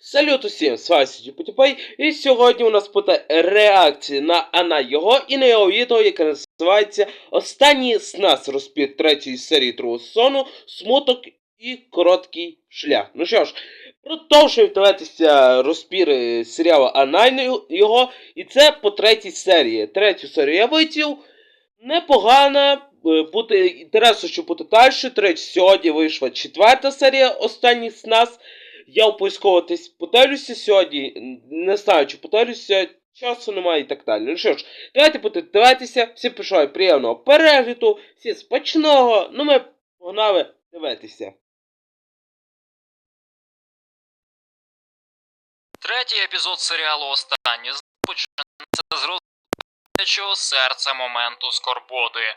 Салют усім, з вами Сіті Потіпай, і сьогодні у нас буде реакція на Ана його і на його відео, яке називається Останній з нас розпід третьої серії другого сезону Смуток і короткий шлях. Ну що ж, продовжуємо дивитися розпіри серіалу Ана його, і це по третій серії. Третю серію я витів. Непогана, е, буде інтересно, що буде далі. Третя сьогодні вийшла четверта серія Останній з нас. Я десь подивлюся сьогодні. Не знаю, чи подивлюся, часу немає і так далі. Ну що ж, давайте будемо дивитися. Всім бажаю приємного перегляду, всім смачного. Ну ми погнали дивитися. Третій епізод серіалу Останній починається з розбачого серця моменту скорботи.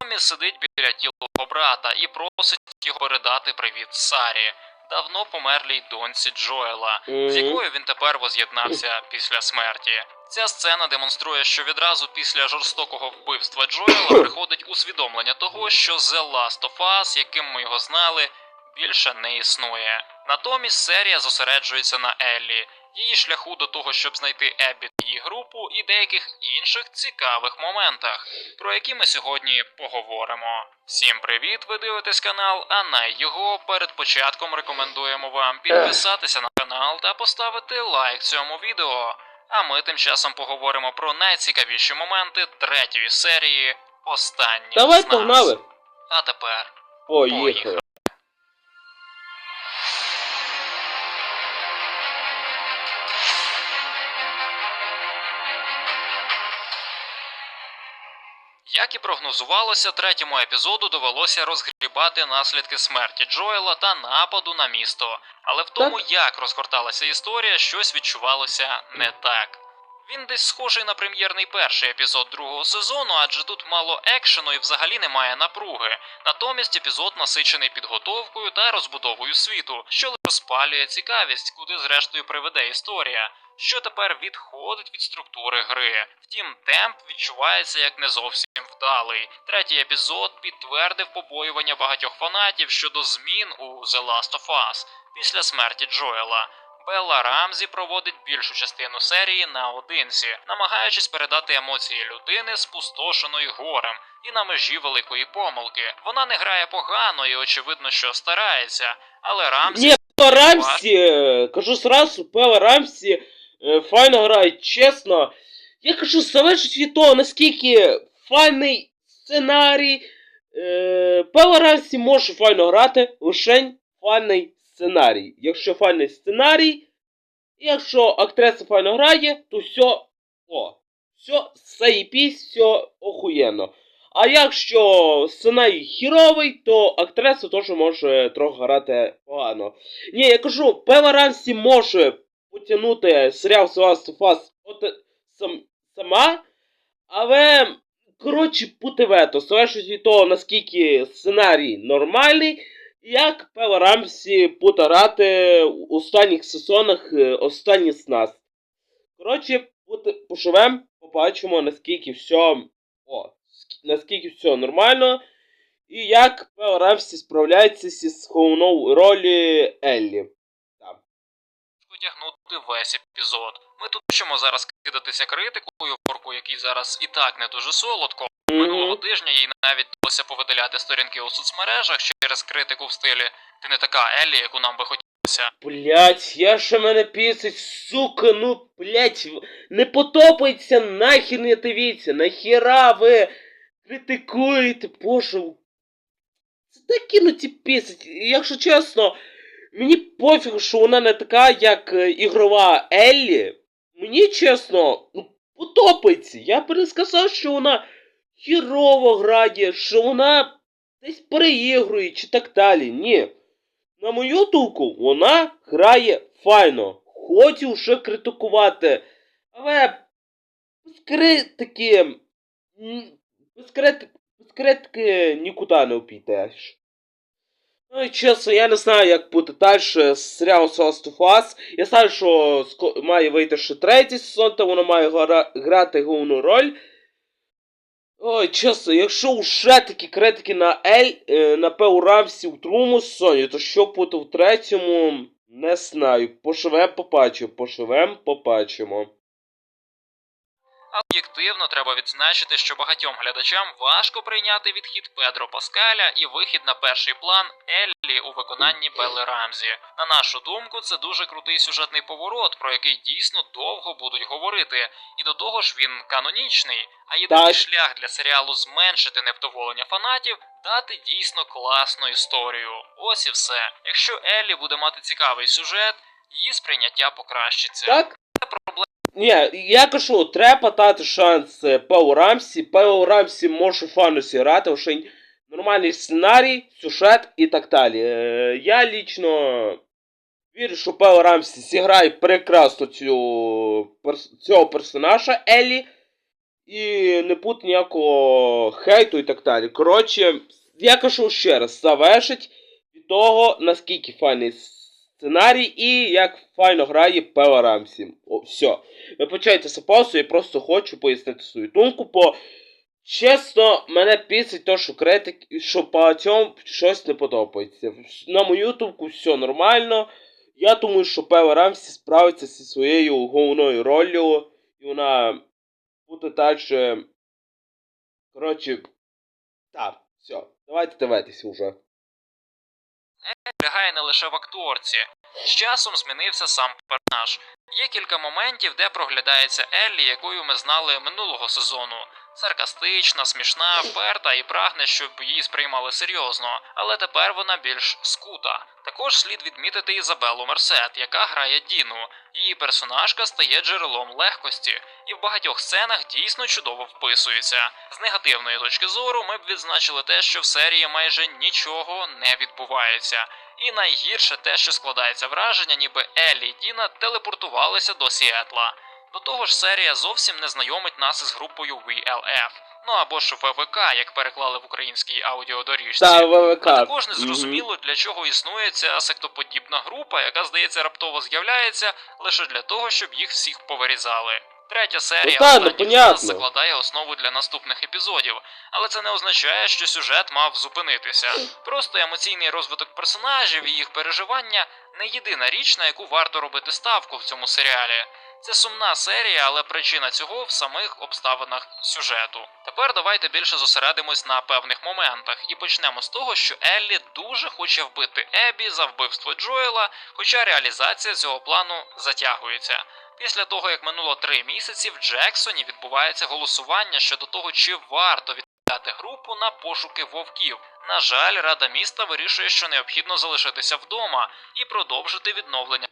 Томі сидить біля тілого брата і просить його передати привіт Сарі, давно померлій доньці Джоела, з якою він тепер воз'єднався після смерті. Ця сцена демонструє, що відразу після жорстокого вбивства Джоела приходить усвідомлення того, що The Last of Us, яким ми його знали, більше не існує. Натомість серія зосереджується на Еллі, її шляху до того, щоб знайти Еббі та її групу, і деяких інших цікавих моментах, про які ми сьогодні поговоримо. Всім привіт! Ви дивитесь канал, а на його перед початком рекомендуємо вам підписатися на канал та поставити лайк цьому відео. А ми тим часом поговоримо про найцікавіші моменти третьої серії Останні Давай з нас. погнали. А тепер Поїхали. Як і прогнозувалося, третьому епізоду довелося розгрібати наслідки смерті Джоела та нападу на місто. Але в тому, як розгорталася історія, щось відчувалося не так. Він десь схожий на прем'єрний перший епізод другого сезону, адже тут мало екшену і взагалі немає напруги. Натомість епізод насичений підготовкою та розбудовою світу, що лише розпалює цікавість, куди зрештою приведе історія, що тепер відходить від структури гри. Втім, темп відчувається як не зовсім вдалий. Третій епізод підтвердив побоювання багатьох фанатів щодо змін у The Last of Us після смерті Джоела. Белла Рамзі проводить більшу частину серії наодинці, намагаючись передати емоції людини, спустошеної горем, і на межі великої помилки. Вона не грає погано і очевидно, що старається, але Рамзі Ні, Пела Рамсі, е, кажу сразу, Пела Рамсі е, файно грає, чесно. Я кажу, залежить від того, наскільки файний сценарій. Е, Пела може файно грати, лише файний сценарій. Якщо файний сценарій, якщо актриса файно грає, то все, о, все, заєбісь, все охуєнно. А якщо сценарій хіровий, то актриса теж може трохи грати погано. Ні, я кажу, Пела Рамсі може потягнути серіал от сам, сама, але, коротше, бути вето, залежить від того, наскільки сценарій нормальний, як Пела Рамсі грати у останніх сезонах е, останні з нас. Коротше, поживемо, побачимо, наскільки все. О, наскільки все нормально. І як Пел Рамсі справляється зі головною ролі Еллі. Там. тягнути весь епізод. Ми тут хочемо зараз кидатися критикою, порку, який зараз і так не дуже солодко. Минулого тижня їй навіть вдалося повидаляти сторінки у соцмережах через критику в стилі Ти не така Еллі, яку нам би хотілося. Блять, я ще мене пісить, сука, ну, блять, не потопається, нахер не дивіться, нахіра ви критикуєте, боже. Це так кинуті пісить. Якщо чесно, мені пофіг, що вона не така, як е, ігрова Еллі. Мені чесно, ну, потопається. Я б не сказав, що вона хірово грає, що вона десь переігрує чи так далі. Ні. На мою думку, вона грає файно. Хоч і вже критикувати. Але без критики. Без критики, без критики нікуди не обійдеш. Ну і чесно, я не знаю, як буде далі з серіалом Last of Us. Я знаю, що має вийти ще третій сезон, то вона має грати головну роль. Ой, чесно, якщо вже такі критики на Ель, е, на Пел Рамсі в другому сезоні, то що буде в третьому, Не знаю. Поживем, побачимо. Поживем, побачимо. Об'єктивно треба відзначити, що багатьом глядачам важко прийняти відхід Педро Паскаля і вихід на перший план Еллі у виконанні Белли Рамзі. На нашу думку, це дуже крутий сюжетний поворот, про який дійсно довго будуть говорити. І до того ж він канонічний. А єдиний Так. шлях для серіалу зменшити невдоволення фанатів дати дійсно класну історію. Ось і все. Якщо Еллі буде мати цікавий сюжет, її сприйняття покращиться. Так? Ні, я кажу, треба дати шанс е, Пау Рамсі. Пау Рамсі може фану зіграти, вже нормальний сценарій, сюжет і так далі. Е, Я лічно вірю, що Пау Рамсі зіграє прекрасно цю, цього персонажа Еллі. І не буде ніякого хейту і так далі. Коротше, я кажу ще раз, залежить від того, наскільки файний сценарій і як файно грає Пева Рамсі. О, все. Вибачайте паузу, я просто хочу пояснити свою думку, бо чесно, мене пісить то, що критик, що цьому щось не подобається. На мою думку, все нормально. Я думаю, що Пева Рамсі справиться зі своєю головною роллю, і вона буде далі. Коротше, так, все. Давайте дивитися вже. Полягає не лише в акторці. З часом змінився сам персонаж. Є кілька моментів, де проглядається Еллі, якою ми знали минулого сезону. Саркастична, смішна, вперта і прагне, щоб її сприймали серйозно, але тепер вона більш скута. Також слід відмітити Ізабелу Мерсет, яка грає Діну. Її персонажка стає джерелом легкості, і в багатьох сценах дійсно чудово вписується. З негативної точки зору ми б відзначили те, що в серії майже нічого не відбувається. І найгірше те, що складається враження, ніби Еллі і Діна телепортувалися до Сіетла. До того ж, серія зовсім не знайомить нас із групою VLF, ну або ж ВВК, як переклали в українській аудіодоріжці. Та ВВК. А також не зрозуміло, для чого існує ця сектоподібна група, яка, здається, раптово з'являється лише для того, щоб їх всіх повирізали. Третя серія та, ну, понятно. закладає основу для наступних епізодів, але це не означає, що сюжет мав зупинитися. Просто емоційний розвиток персонажів і їх переживання не єдина річ, на яку варто робити ставку в цьому серіалі. Це сумна серія, але причина цього в самих обставинах сюжету. Тепер давайте більше зосередимось на певних моментах і почнемо з того, що Еллі дуже хоче вбити Ебі за вбивство Джоела, хоча реалізація цього плану затягується. Після того, як минуло три місяці, в Джексоні відбувається голосування щодо того, чи варто віддати групу на пошуки вовків. На жаль, Рада міста вирішує, що необхідно залишитися вдома і продовжити відновлення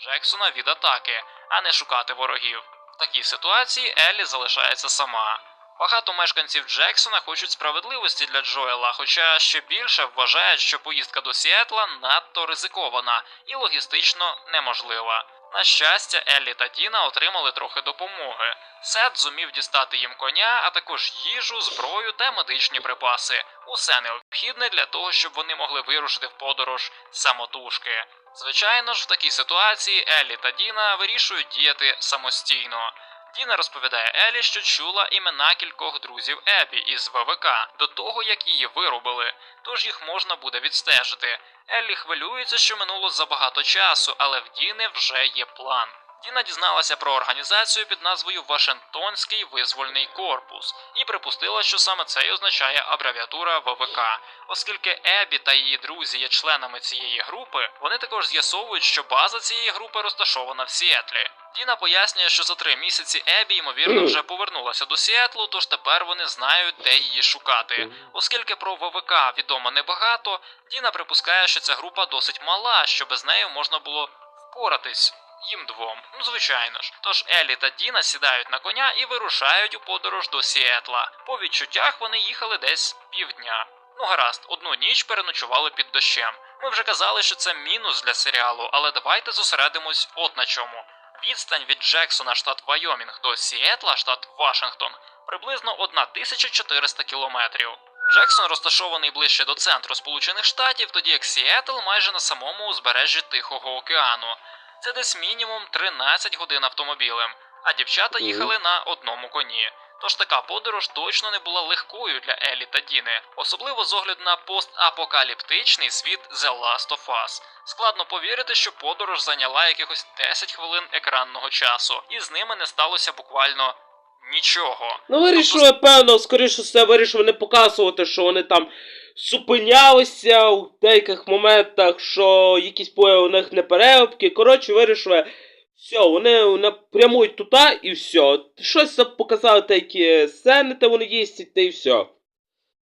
Джексона від атаки, а не шукати ворогів. В такій ситуації Еллі залишається сама. Багато мешканців Джексона хочуть справедливості для Джоела, хоча ще більше вважають, що поїздка до Сіетла надто ризикована і логістично неможлива. На щастя, Еллі та Діна отримали трохи допомоги. Сет зумів дістати їм коня, а також їжу, зброю та медичні припаси. Усе необхідне для того, щоб вони могли вирушити в подорож самотужки. Звичайно ж, в такій ситуації Еллі та Діна вирішують діяти самостійно. Діна розповідає Елі, що чула імена кількох друзів Ебі із ВВК до того, як її вирубили, тож їх можна буде відстежити. Еллі хвилюється, що минуло забагато часу, але в Діни вже є план. Діна дізналася про організацію під назвою Вашингтонський визвольний корпус і припустила, що саме це й означає абревіатура ВВК. Оскільки Ебі та її друзі є членами цієї групи, вони також з'ясовують, що база цієї групи розташована в Сіетлі. Діна пояснює, що за три місяці Ебі, ймовірно, вже повернулася до Сіетлу, тож тепер вони знають, де її шукати. Оскільки про ВВК відомо небагато, Діна припускає, що ця група досить мала, що без неї можна було впоратись. Їм двом, ну звичайно ж. Тож Елі та Діна сідають на коня і вирушають у подорож до Сіетла. По відчуттях вони їхали десь півдня. Ну гаразд, одну ніч переночували під дощем. Ми вже казали, що це мінус для серіалу, але давайте зосередимось от на чому. Відстань від Джексона, штат Вайомінг, до Сіетла, штат Вашингтон, приблизно 1400 кілометрів. Джексон розташований ближче до центру Сполучених Штатів, тоді як Сіетл майже на самому узбережжі Тихого океану. Це десь мінімум 13 годин автомобілем, а дівчата їхали на одному коні. Тож така подорож точно не була легкою для Елі та Діни, особливо з огляду на постапокаліптичний світ The Last of Us. Складно повірити, що подорож зайняла якихось 10 хвилин екранного часу, і з ними не сталося буквально нічого. Ну, вирішили, певно, скоріше все, вирішили не показувати, що вони там зупинялися у деяких моментах, що якісь появи у них не переробки. Коротше, вирішили, все, вони напрямують туди і все. Щось показали деякі сцени, де вони їздять, та і все.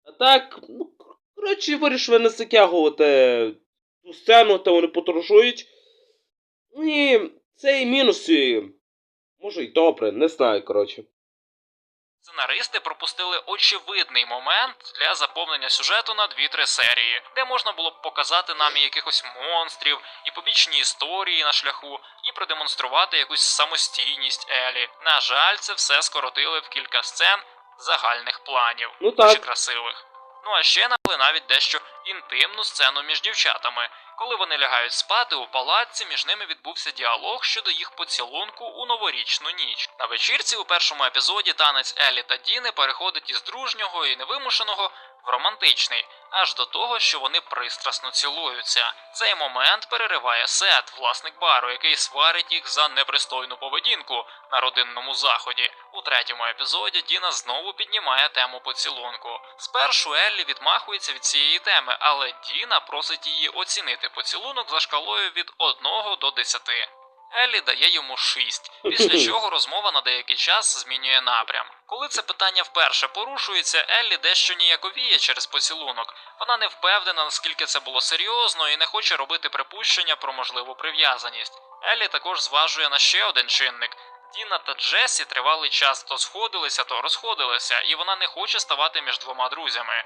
А так, ну, коротше, вирішили не затягувати ту сцену, де вони подорожують. Ну і це і мінуси. Може й добре, не знаю, коротше. Сценаристи пропустили очевидний момент для заповнення сюжету на 2-3 серії, де можна було б показати нам і якихось монстрів, і побічні історії на шляху, і продемонструвати якусь самостійність Елі. На жаль, це все скоротили в кілька сцен загальних планів, Ну дуже так. красивих. Ну а ще набили навіть дещо інтимну сцену між дівчатами. Коли вони лягають спати у палаці, між ними відбувся діалог щодо їх поцілунку у новорічну ніч. На вечірці у першому епізоді танець Елі та Діни переходить із дружнього і невимушеного в романтичний, аж до того, що вони пристрасно цілуються. Цей момент перериває Сет, власник бару, який сварить їх за непристойну поведінку на родинному заході. У третьому епізоді Діна знову піднімає тему поцілунку. Спершу Еллі відмахується від цієї теми, але Діна просить її оцінити поцілунок за шкалою від 1 до 10. Еллі дає йому 6, після чого розмова на деякий час змінює напрям. Коли це питання вперше порушується, Еллі дещо ніяковіє через поцілунок. Вона не впевнена, наскільки це було серйозно і не хоче робити припущення про можливу прив'язаність. Еллі також зважує на ще один чинник. Діна та Джесі тривалий час то сходилися, то розходилися, і вона не хоче ставати між двома друзями.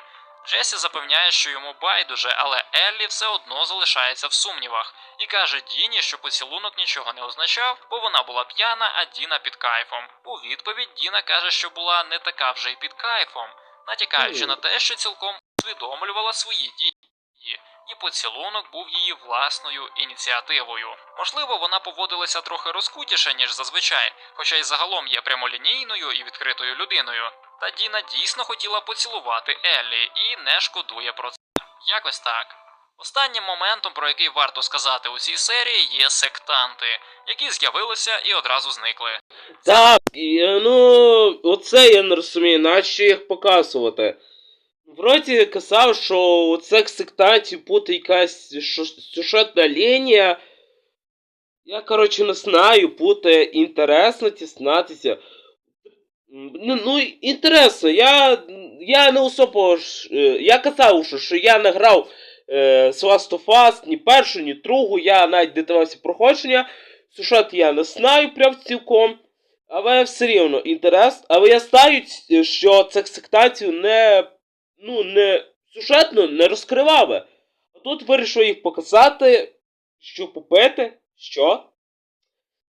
Джесі запевняє, що йому байдуже, але Еллі все одно залишається в сумнівах і каже Діні, що поцілунок нічого не означав, бо вона була п'яна, а Діна під кайфом. У відповідь Діна каже, що була не така вже й під кайфом, натякаючи на те, що цілком усвідомлювала свої дії. І поцілунок був її власною ініціативою. Можливо, вона поводилася трохи розкутіше, ніж зазвичай, хоча й загалом є прямолінійною і відкритою людиною. Та Діна дійсно хотіла поцілувати Еллі і не шкодує про це. Якось так. Останнім моментом, про який варто сказати у цій серії, є сектанти, які з'явилися і одразу зникли. Так, і, ну, оце я не розумію, нащо їх показувати. Вроді казав, що у цих сектантів буде якась сюжетна лінія. Я, коротше, не знаю, буде інтересно дізнатися. Ну, ну, інтересно, я, я не особо е, я казав, що, що я не грав е, Last of Us ні першу, ні другу, я навіть дивився проходження. Сюжет я не знаю прям цілком. Але все рівно інтерес. Але я знаю, що цих сектантів не. Ну, не сюжетно не розкривали. А тут вирішив їх показати, що попити, що.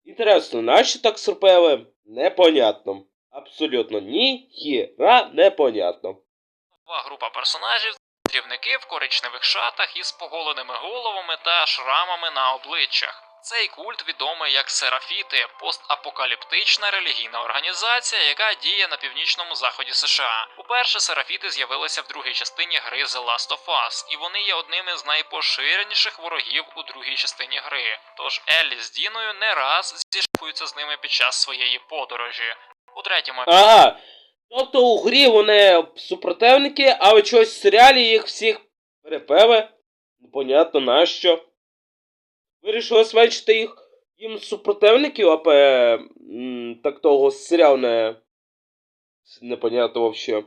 Інтересно, нащо так зробили? Непонятно. Абсолютно ні хіра непонятно. Нова група персонажів трівники в коричневих шатах із поголеними головами та шрамами на обличчях. Цей культ відомий як Серафіти, постапокаліптична релігійна організація, яка діє на північному заході США. Уперше Серафіти з'явилися в другій частині гри The Last of Us, і вони є одним із найпоширеніших ворогів у другій частині гри. Тож Еллі з Діною не раз зіштовхуються з ними під час своєї подорожі. У третьому Ага. Тобто у грі вони супротивники, але чогось в серіалі їх всіх перепели. Непонятно нащо. Вирішили зменшити їх їм супротивників, а пе, м, так того серіал не. Непонятно взагалі.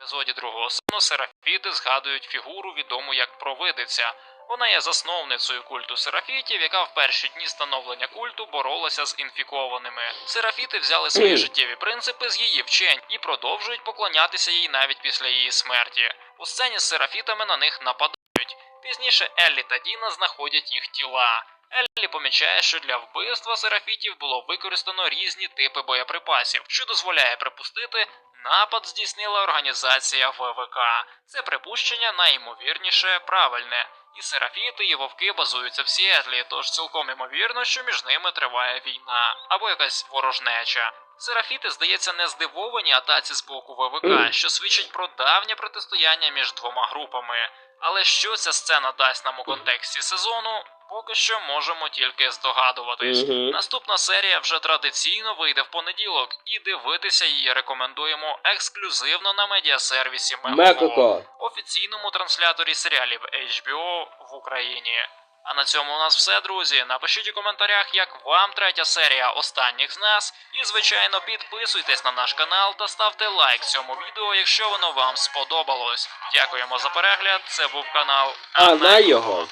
епізоді другого сезону Серафіти згадують фігуру, відому як провидиця. Вона є засновницею культу серафітів, яка в перші дні становлення культу боролася з інфікованими. Серафіти взяли свої життєві принципи з її вчень і продовжують поклонятися їй навіть після її смерті. У сцені з серафітами на них нападають. Пізніше Еллі та Діна знаходять їх тіла. Еллі помічає, що для вбивства серафітів було використано різні типи боєприпасів, що дозволяє припустити, напад здійснила організація ВВК. Це припущення найімовірніше правильне. І серафіти, і вовки базуються в Сіетлі, тож цілком імовірно, що між ними триває війна або якась ворожнеча. Серафіти, здається, не здивовані атаці з боку ВВК, що свідчить про давнє протистояння між двома групами. Але що ця сцена дасть нам у контексті сезону, поки що можемо тільки здогадуватись. Мгм. Наступна серія вже традиційно вийде в понеділок, і дивитися її рекомендуємо ексклюзивно на медіасервісі Мекоко. офіційному трансляторі серіалів HBO в Україні. А на цьому у нас все, друзі. Напишіть у коментарях, як вам третя серія останніх з нас. І, звичайно, підписуйтесь на наш канал та ставте лайк цьому відео, якщо воно вам сподобалось. Дякуємо за перегляд. Це був канал А на його.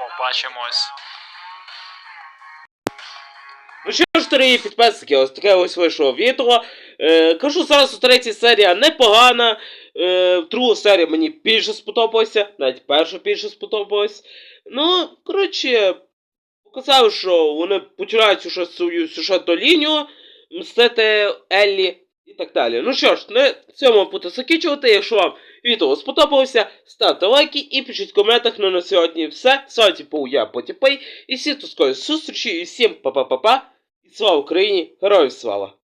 Побачимось. Ну що ж, дорогі підписники, ось таке ось вийшло відео. Е, кажу зараз, що третя серія непогана. Е, друга серія мені більше сподобалася, навіть перша більше сподобалась. Ну, коротше, показав, що вони починають свою сюжетну лінію, мстити Еллі так далі. Ну що ж, на цьому буду закінчувати. Якщо вам відео сподобалося, ставте лайки і пишіть в коментах. Ну на сьогодні все. З вами був я Потіпей. І всі до зустрічі, і всім па-па-па-па. І слава Україні! Героям слава!